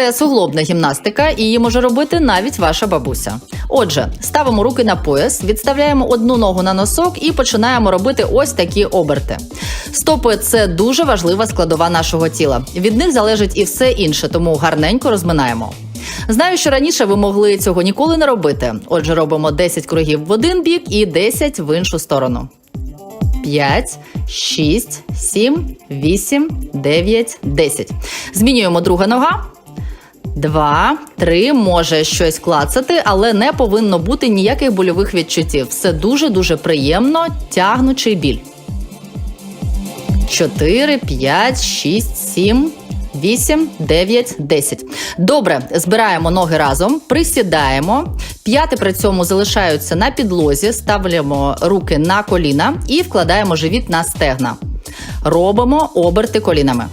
Це суглобна гімнастика, і її може робити навіть ваша бабуся. Отже, ставимо руки на пояс, відставляємо одну ногу на носок і починаємо робити ось такі оберти. Стопи це дуже важлива складова нашого тіла. Від них залежить і все інше, тому гарненько розминаємо. Знаю, що раніше ви могли цього ніколи не робити. Отже, робимо 10 кругів в один бік і 10 в іншу сторону. 5, 6, 7, 8, 9, 10. Змінюємо друга нога. Два, три, може щось клацати, але не повинно бути ніяких больових відчуттів. Все дуже дуже приємно, тягнучий біль. 4, 5, 6, 7, 8, 9, 10. Добре, збираємо ноги разом, присідаємо. П'яти при цьому залишаються на підлозі, ставимо руки на коліна і вкладаємо живіт на стегна. Робимо оберти колінами.